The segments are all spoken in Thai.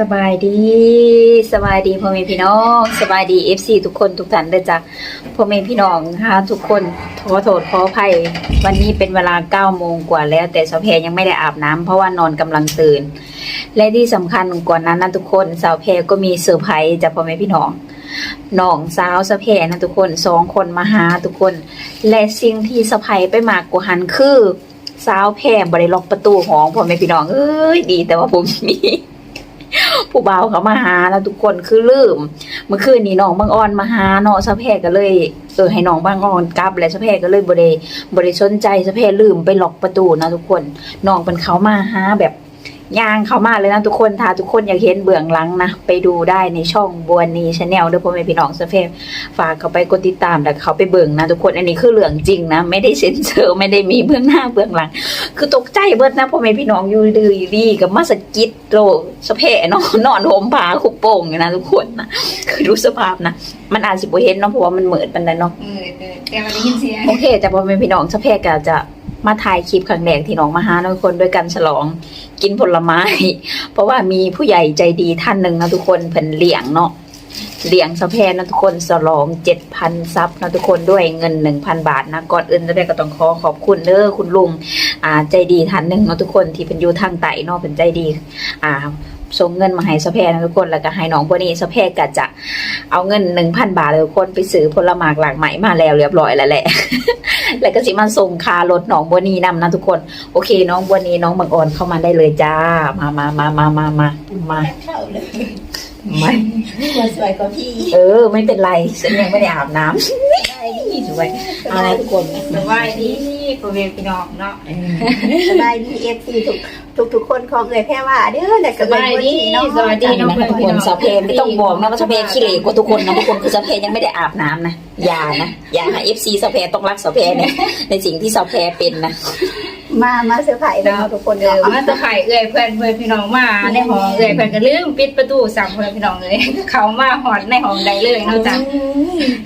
สบายดีสบายดีพ่อแม่พี่น้องสบายดีเอฟซีทุกคนทุกท่านเด้อจ้ะพ่อแม่พี่น้องนะคะทุกคนขอโทษขออภัยวันนี้เป็นเวลาเก้าโมงกว่าแล้ว แต่สาวแพรยังไม่ได้อาบน้ำเพราะว่านอนกำลังตื่น และที่สำคัญกว่านั้นนะทุกคนสาวแพรก็มีเซอร์ไพรส์จากพ่อแม่พี่น้องน้องสาวสาวแพรนะทุกคนสองคนมาหาทุกคน และสิ่งที่สะพายไปมากกว่าหันคือสาวแพรบริล็อกประตูห้องพ่อแม่พี่น้องเอ้ยดีแต่ว่าผมมี ผู้บ่าวเขามาหาแล้วทุกคนคือลืมเมื่อคืนนี้น้องบางออนมาหาเนาะสะแพรก็เลยเออให้น้องบางออนกลับและสะแพรก็เลยบริบริสนใจสะแพรลืมไปล็อกประตูนะทุกคนน้องเป็นเขามาหาแบบ ย่างเขามาเลยนะทุกคนถ้าทุกคนอยากเห็นเบื้องหลังนะ ไปดูได้ในช่องบัวนีชาแนลเด้อพ่อแม่พี่น้องสะแพรฝากเขาไปกดติดตามแล้วเขาไปเบิ่งนะทุกคนอันนี้คือเรื่องจริงนะ ไม่ได้เซ็นเซอร์ไม่ได้มีเบื้องหน้าเบื้องหลัง คือตกใจเบิดนะพ่อแม่พี่น้องอยู่ดื้ออยู่ดีกับมาสะกิดโลสะเพะเนาะนอนโหมผาคุบโป่งอยู่นะทุกคนนะคือรู้สภาพนะมันอาจสิบ่เห็นเนาะเพราะว่ามันเหมือนปันนั้นเนาะเออเออแต่วันนี้ยินเสียงโอเคแต่พ่อแม่พี่น้องสะเพะก็จะมาถ่ายคลิปครั้งแรกที่น้องมาหาทุกคนด้วยกันฉลอง กินผลไม้ เพราะว่ามีผู้ใหญ่ใจดีท่านหนึ่งนะทุกคนเพิ่นเลี้ยงเนาะเลี้ยงสะแพนะทุกคนสลองเจ็ดพันซับนะทุกคนด้วยเงินหนึ่งพันบาทนะก่อนอื่นจะได้ก็ต้องขอขอบคุณเด้อคุณลุงอ่าใจดีท่านหนึ่งนะทุกคนที่เป็นอยู่ทางไต่เนาะเป็นใจดี อ่า ส่งเงินมาให้สะแพรนะทุกคนแล้วก็ให้น้องพวกนี้สะแพรก็จะเอาเงินหนึ่งพันบาทเลยทุกคนไปซื้อผลไม้หลากหลายมาแล้วเรียบร้อยแล้วแหละ แล้วก็สิมาส่งคารถน้องบัวนีนำนะทุกคน โอเค น้องบัวนีน้องบางอ่อนเข้ามาได้เลยจ้า มามามามามามามาเข้าเลยไม่ตัวสวยกว่าพี่ เออ ไม่เป็นไรฉันยังไม่ได้อาบน้ำได้ดีสวยเอาละทุกคนสบายดี พ่อแม่พี่น้องเนาะสบายดีเอฟซีทุกทุกทุกคนของเอ่ยแค่ว่าเด้อแต่ก็เป็นคนที่เนาะสบายดีนี่นะทุกคนสะเพรไม่ต้องบอกนะว่าสะเพรขี้เหร่กว่าทุกคนนะทุกคนคือสะเพรยังไม่ได้อาบน้ำนะอย่านะอย่าเอฟซีสะเพรต้องรักสะเพรเนี่ยในสิ่งที่สะเพรเป็นนะ มามาเซอร์ไพรส์เนาะทุกคนเอเนาะอมาตะไคร่เอ้ยเพื่อนเพื่อนพี่น้องมาในห้องเอ้ยเพื่อนก็ลืมปิดประตูสั่งเพื่อนพี่น้องเลยเขามาหอดในห้องใดเลยเนาะจ้ะ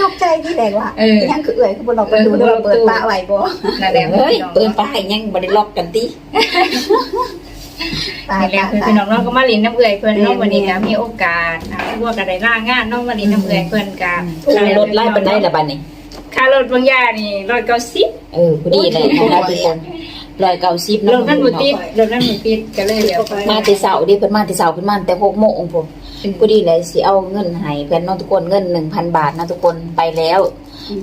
ตกใจที่แรกว่าเออยังคือเอ่ยคือบนเราไปดูเด้อเปิดปะไหวบ่นั่นแหละเฮ้ยพี่น้องเปิดไปยังบริล็อกกันติตายนั่นแหละตายเพื่อนพี่น้องเนาะก็มาลินน้ำเอ้ยเพื่อนเนาะวันนี้ก็มีโอกาสนะพวกกันได้ล่างานเนาะมาลินน้ำเอ้ยเพื่อนกันค่ารถไล่บันไดละบันนี่ค่ารถบางอย่างนี่ร้อยเก้าสิบเออพอดีเลยนะคะทุกคน รอยเก่าซิบรถนั่นหมดติดรถนั่นหมดติดก็เลยเดี๋ยวมาแต่เสาร์ดิเพิ่นมาแต่เสาร์เพิ่นมาแต่หกโมงผมพอดีเลยสิเอาเงินให้เพื่อนเน้องทุกคนเงินหนึ่งพันบาทนะทุกคนไปแล้ว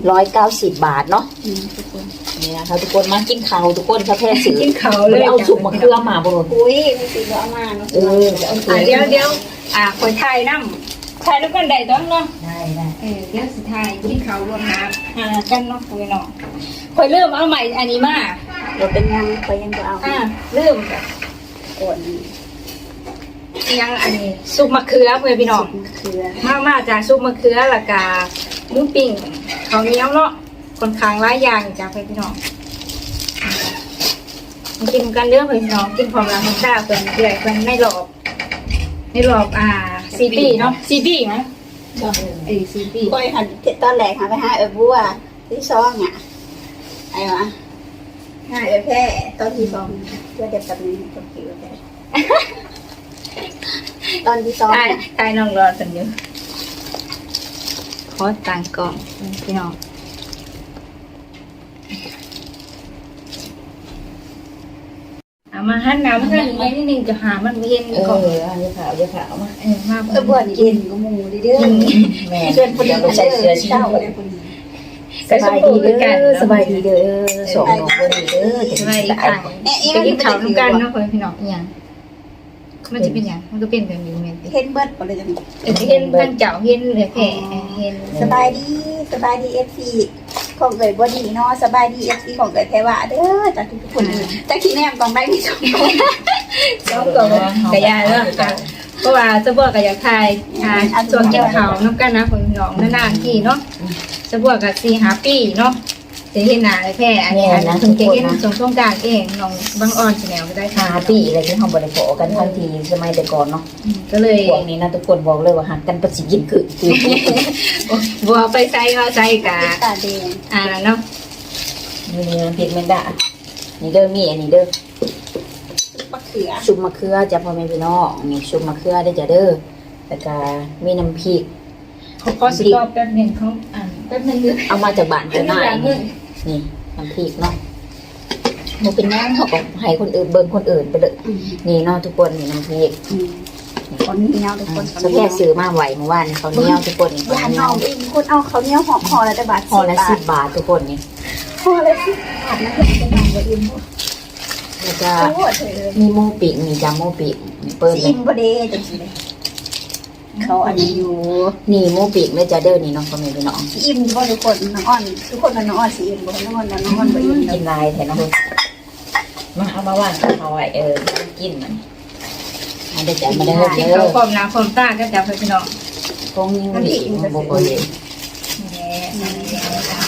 ร้อยเก้าสิบบาทเนาะอืมทุกคนนี่นะคะทุกคนมากินข้าวทุกคนพระแพทย์สื่อกินเขาเลเลยยเอาสุกมะเขือมาบนรถอุ้ยมีสีเอามาเนาะเออจะเอาสุอะกเดี๋ยวเดี๋ยวอะคนไทยนั่งไทยแล้วกันใดต้องเนาะได้ได้เออเดี๋ยวสุดท้ายที่เขารวมน้ำอ่ากันเนาะคุยเนาะคอยเริ่มเอาใหม่อันนี้มา เราเป็นยังไปยังบ่เอาอ่าเริ่มแบบโอนยังอันนี้ซุปมะเขือเพื่อนพี่น้องคือมามาจากซุปมะเขือและกาหมูปิ้งข้าวเหนียวเนาะคนค้างหลายอย่างจ้าเพื่อนพี่น้องมากินกันเรื่องเพื่อนพี่น้องกินพร้อมกันตาเพื่อนเอื่อยเพื่อนในรอบในรอบอ่าซีปีเนาะซีปีมั้ยเออซีปีค่อยหันตอนแรกหาไปหาเอ่ยบัวที่ซองอะไอ้วะ หาเอ่ยแพ้ตอนที่ซองเพื่อเด็กกับนี้กับผิวแพ้ตอนที่ซองตายตายน้องรอสันอยู่ขอต่างกล่องพี่น้องเอามาหันน้ำมันกันไว้นิดนึงจะหามันเย็นเออก่อนเอาเดี๋ยวขาวเดี๋ยวขาวมาเออมาเออบัวนี่เย็นก็มูดิเด้อแม่เชิญคนเดี๋ยวเดีเราใส่เสื้อชีเจ้าพเลยค นนี้สบายดีเด้อสบายดีเด้อสองน้องเด้อเด้อสบายดีค่ะไปกินข้าวน้ำกันเนาะคนพี่น้องอีหยังมันจะเป็นอย่างมันก็เป็นแบบนี้แม่นติเห็นเบิดบ่เลยจังเออเห็นทั้งเจ้าเห็นเลยแค่เห็นสบายดีสบายดีเอฟซีของเอ่ยบ่ดีเนาะสบายดีเอฟซีของเอ่ยแค่ว่าเด้อจากทุกคนแต่ที่แนมกองได้มีสองคนสองกล่องกระยาแล้วค่ะเพราะว่าจะบอกกับอยากทายอ่าส่วนกินข้าวน้ำกันนะคนพี่น้องนานๆทีเนาะ จะบอกกับสี่หาปีเนาะจะเห็นหน้าเลยแค่อันนี้อันนี้จะเห็นสงสงการเองน้องบางอ่อนแนวก็ได้หาปีอะไรที่เขาบริโภคกันทันทีสมัยแต่ก่อนเนาะก็เลยพวกนี้นะทุกคนบอกเลยว่าหักกันประสิกินคือคือบัวไปใส่มาใส่กะตาแดงอ่าเนาะนี่นี่น้ำพริกแมงดานี่เด้อมีอันนี้เด้อมะเขืขือชุบมะเขือจะพ่อแม่พี่น้องนี่ชุบมะเขือได้อจ้ะเด้อแล้วก็มีน้ำพริกเขาขอสิตอบแป๊บหนึงเขาอ่าน แป๊บหนึงเลยเอามาจากบ้านอัเจ้านนี้นายอย่างนึนี่งนี่น้ำพริกเนาะมันเป็นย่างเขาก็ให้คนอื่นเบิ่งคนอื่นไปเลยอืมนี่เนาะทุกคนนี่น้ำพริกอืมคนนี้เนาะทุกคนสแค่ซื้อมาไหวเมื่อวานเขาวเหนี้ยวทุกคนนี่ยานน้องเองคนเอาเขาวเหนี้ยวหอคอแล้วแต่บาทห่อละสิสิบบาททุกคนนี่พอเลยสิบบาทนะเพื่อนจะน้องก็อิ่มแล้วก็โอ้โหเฉยเลยมีหมูปีกมีจำหมูปีกนี่เปิ้ลสิเลยอิ่มบ่เด้จังซี่เลย เขาอันนี้อยู่นี่หมูปีกไม่จะเด้อนี่น้องพ่อแม่พี่น้องสิอิ่มบ่ทุกคนน้องอ้อนทุกคนว่าน้องอ้อนสิอิ่มบ่น้องอ้อนว่าน้องอ้อนบ่อิ่มกินลายแทนน้องเพิ่นมาเอามาว่างกับเขาไว้เออกินมันอันเดี๋ยวจะมาได้กิเด้นอเขาวความหนาความตาก็จะไปพี่น้องกงยิ่งดีมันบ่บ่เลยแหน่นั่นเองนะคะ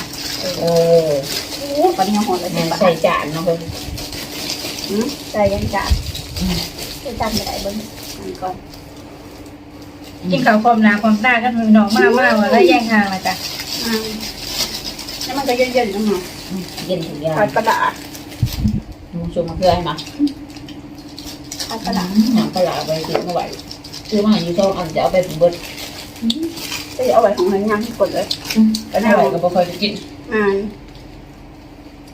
เออโอ้ตอนนี้หอมเลยแม่สิบบาทใส่จานน้องเพิ่นอืมใจยังจัดจะจำไม่ได้เบิ่งอันก่อน กินเขาวความหนาความตาก็พี่น้องมากมากว่าแล้วแย่งทางมาจ้ะอ่าแล้วมันก็เย็นๆนะหมอกินถึงยาทอดกระดาษมึงชมมาเพื่อให้มาทอดกระดาษหนังปลาไปซื้อมาไหวซื้อมาอยู่ต้องอันจะเอาไปถึงเบิดจะเอาไว้ของเงินยังทุกคนเลยก็ได้ไหวก็บ่ค่อยจะกินอ่า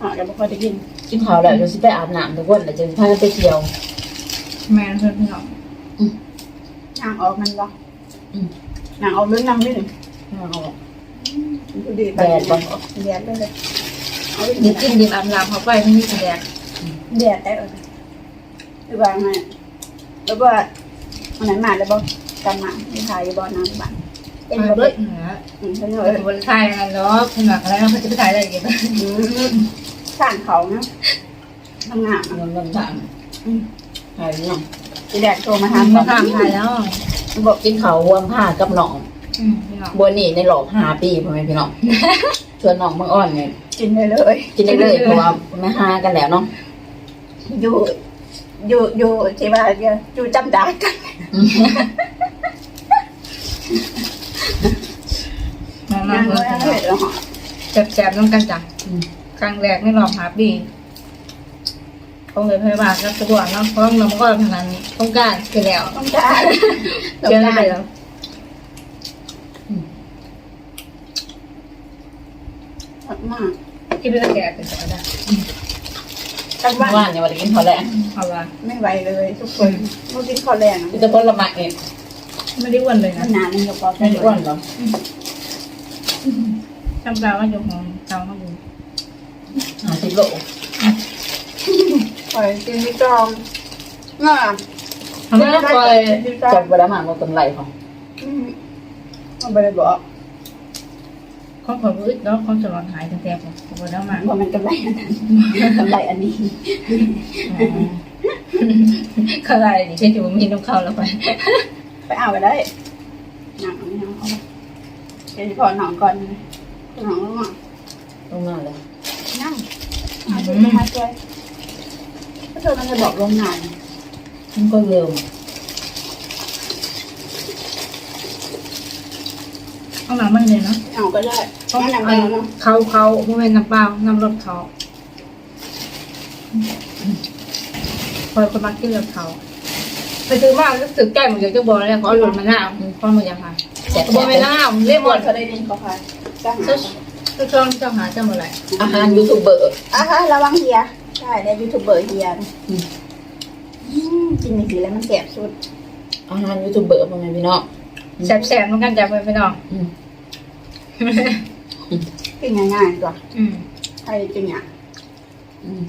อ่าเดี๋ยวบ่ค่อยได้กินกินข้าวแล้วจะสิไปอาบน้ำทุกคนแล้วจะพากันไปเที่ยวแม่นเพื่อนพี่น้องนางออกมันบ่ นางออกเรื่องนางนี่เอาดูดีไปแดดบ่แดดเลยเอาเดี๋ยวกินดิบอาบน้ำเขาไปไม่มีแสดงแดดได้เลยหรือว่าไงแล้วว่าวันไหนมาแล้วบ่กันมาที่ถ่ายบ่น้ำบ้านเป็นเอาบ่เบิเบิดดเหนืออืมเพิ่นเอเอ้อยบนไทยอะไรเนาะคุณหลักอะไรเนาะเขาจะไปถ่ายอะไรกันอืมสร้างเขานะทำงานเงินเงินทางหายเนาะที่แดดโทรมาทำทำมาก่อนทำถ่ายแล้ว บอกกินข้าวห่วงผ้ากับน้องอืมพี่น้องบัวนี่ในหลอกห้าปีพ่อแม่พี่น้อง ชวนน้องบางอ้อนเนี่ยกินได้เลย กินได้เลยเพราะว่าไม่หากันแล้วเนาะอยู่ อยู่อยู่ที่ว่าอยู่จำได้กันมามานั่งเพื่แล้อนวเห็นแล้วเหรอแซ่บๆน้องกันจ้ะครั้งแรกในรอบหาปี คงเลยพยาบาลรับสะดวกเนาะเพราะเราก็ทำงานต้องการคือแล้วต้องการเจอได้แล้วมากกินไปตั้งแต่เป็นสัปดาห์กันเมื่อว่าวานเนี่ยวันนี้กินข้าวแรงเอาละไม่ไหวเลย ทุกคนเมื่อกินข้าวแรงกินแต่ผลไม้เนี่ยไม่ได้อ้วนเลยนะนนานมันก็พอไม่ได้อ้วนหรอจำดาว่าอยู่ของเจ้าเขาอยู่หาสิบโล ปล่อยกินที่จอมง่าทำไมต้องคอยที่จอจัมบเวลามาเรากำไรของมันไม่ได้บอกข้องขอรู้เนาะข้องจะรอนหายตั้งแต่ผมผมแล้วมาว่ามันกำไรอันนั้นกำไรอันนี้เข้าใจดิเช่นที่ผมมีน้ำเข้าแล้วไปไปเอาไปได้หนังไม่เอาเอาเดี๋ยวพอหนองก่อนนะหนองแล้วอะตรงนั้นเลยนั่งเอาช่วยมาช่วย ก็เธอมันจะบอกลงงานมันก็เร็วข้างหลังมันเลยเนาะเอาก็ได้ข้างนั่นหหลันังงแมวเนาะเขาเขาไม่เป็นน้ำเปล่าน้ำรถเขาคอยคนมากินรถเขาไปซื้อมาก็สึกแก้เหมือนจะบอกแล้วเขาหล่นมาหน้าความเหมือนอย่างไรแซ่บบอกไม่หน้าเรียบบบออลลเขาได้ดินเขาพายจ้างทุกช่องเจ้าหาเจ้าเมื่อไรอาหารยูทูบเบอร์อะฮะระวังเฮีย ใช่ได้ยูทูบเบอร์เฮียนะกินในสีแล้วมันแสบสุดอาหารยูทูบเบอร์พ่อแม่พี่น้อง แสบๆเหมือนกันจ้ะไปน้องอืม กินง่ายๆตัวอืมใครจริงอะอืม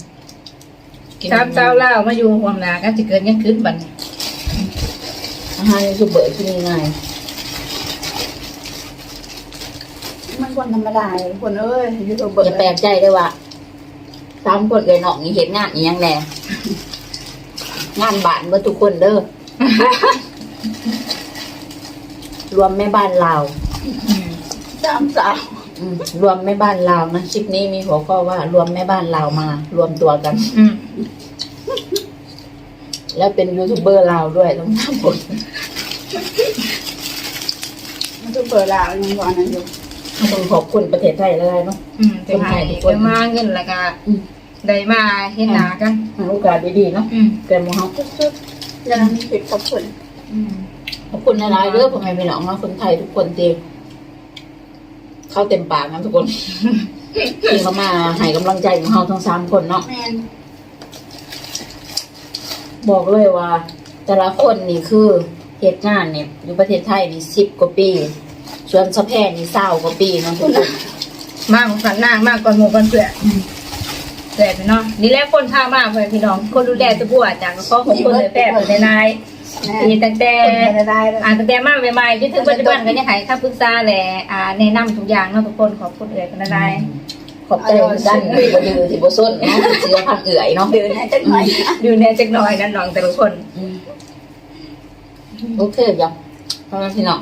กินสามเจ้าเล่ามาอยู่ความหนาก็จะเกิดยังขึ้นบัดนี้อาหารยูทูบเบอร์กินง่ายมันคนธรรมดาเลยคนเอ้ยยูทูบเบอร์อย่าแปลกใจเลยว่า สามคนเลยน้องนี่เห็นงานอีหยังแลงานบ้านเมื่อทุกคนเด้อ รวมแม่บ้านลาวอืมสามสาวอืมรวมแม่บ้านลาวนะคลิปนี้มีหัวข้อว่ารวมแม่บ้านลาวมา รวมตัวกัน อืมแล้วเป็นยูทูบเบอร์ลาวด้วยต้องทำบทยูทูบเบอร์ลาวยังก่อนนั้นอยู่ต้องขอบคุณประเทศไทยแล้วเนาะ อืมไปหาเดี๋ยวมาเงินแล้วก็อืม ได้มาเห็นหน้ากันให้โอกาสดีๆเนาะอืมแกหมูเฮาสุดๆยังผิดขอบคุณอืมขอบคุณหลายๆเด้อพ่อแม่พี่น้องเนาะคนไทยทุกคนที่เข้าเต็มปากนะทุกคนที่เขามาให้กำลังใจของเฮาทั้งสามคนเนาะ แม่นบอกเลยว่า แต่ละคนนี่คือเหตุงานเนี่ยอยู่ประเทศไทยนี่สิบกว่าปีส่วนสะแพนนี่เศร้ากว่าปีเนาะทุกคนมากของฝันนางมากก่อนหมู่ก่อนเพื่อน แหละพี่น้องนี่แหละคนท่ามากเลยพี่น้องคนดูแลตะบัวจากก็ขอบคุณเลยแป๊บในนายแม่ที่ตั้งแต่คนได้เลยอ่าตั้งแต่มาใหม่ๆจนถึงปัจจุบันก็ยังให้คำปรึกษาแหละอ่าแนะนำทุกอย่างเนาะทุกคนขอบคุณเลยกันได้ขอบใจทุกท่านที่บ่ดื้อที่บ่ซนเนาะที่ว่าพักเอื่อยเนาะเดินให้จังหน่อยนะดูแน่จักหน่อยนั่นน้องแต่ละคนอืมโอเคจ้ะพ่อแม่พี่น้อง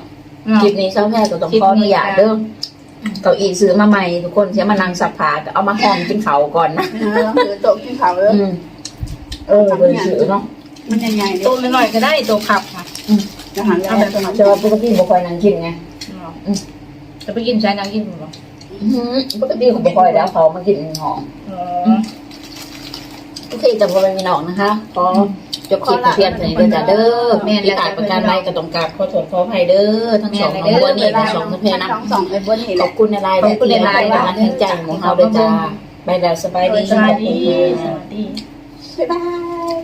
คลิปนี้เช้าแพทย์ก็ต้องขออนุญาตเด้อ เก้าอี้ซื้อมาใหม่ทุกคนเสียมานั่งสับผาก็เอามาห้อมกินเขาวก่อนนะเออคือโต๊ะกินข้าวเลยอืมเออเบอร์ซื้อเนาะมันใหญ่ๆเลยตัวน้อยๆก็ได้โตขับค่ะจะหันแล้วจะมาจะว่าปกติบ่ค่อยนั่งกินไงจะไปกินใช้นางกินบ่อื้อหือปกติผมบ่ค่อยแล้วเขามากินหอม อ๋อ โอเคจำพ่อแม่พี่น้องนะคะขอจบคลิปเพียงเท่านี้เด้อจ้ะเด้อที่ตายประการใดก็ต้องกราบขอโทษขออภัยเด้อทั้งสองน้องบัวนี่ทั้งสองทั้งเพียนะสองสองไอ้บนนี่แหขอละบคุณในไลน์และที่ให้กำลังใจของเฮาด้วยจ้าไปแล้วสบายดีสวัสดีสวัสดีบ๊ายบาย